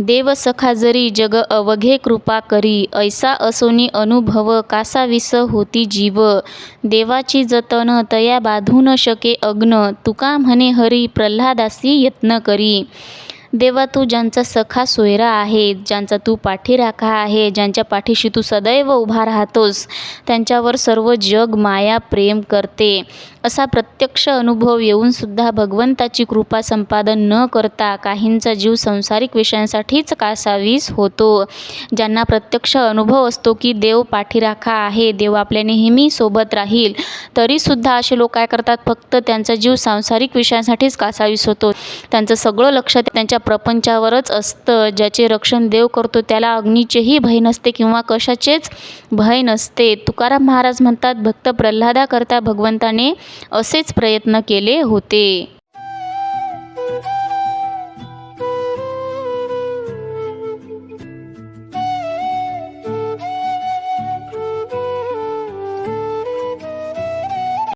देव सखा जरी जग अवघे कृपा करी ऐसा असोनी अनुभव कासाविस होती जीव. देवाची जतन तया बाधू न शके अग्न तुका म्हणे हरी प्रल्हादासी यत्न करी. देवा तू ज्यांचा सखा सोयरा आहे ज्यांचा तू पाठीराखा आहे ज्यांच्या पाठीशी तू सदैव उभा राहतोस त्यांच्यावर सर्व जग माया प्रेम करते. असा प्रत्यक्ष अनुभव येऊनसुद्धा भगवंताची कृपा संपादन न करता काहींचा जीव संसारिक विषयांसाठीच कासावीस होतो. ज्यांना प्रत्यक्ष अनुभव असतो की देव पाठीराखा आहे देव आपल्या नेहमी सोबत राहील तरीसुद्धा असे लोक काय करतात? फक्त त्यांचा जीव सांसारिक विषयांसाठीच कासावीस होतो. त्यांचं सगळं लक्ष त्यांच्या प्रपंचावरच असतं. ज्याचे रक्षण देव करतो त्याला अग्नीचेही भय नसते किंवा कशाचेच भय नसते. तुकाराम महाराज म्हणतात भक्त प्रल्हादाकरता भगवंताने असेच प्रयत्न केले होते.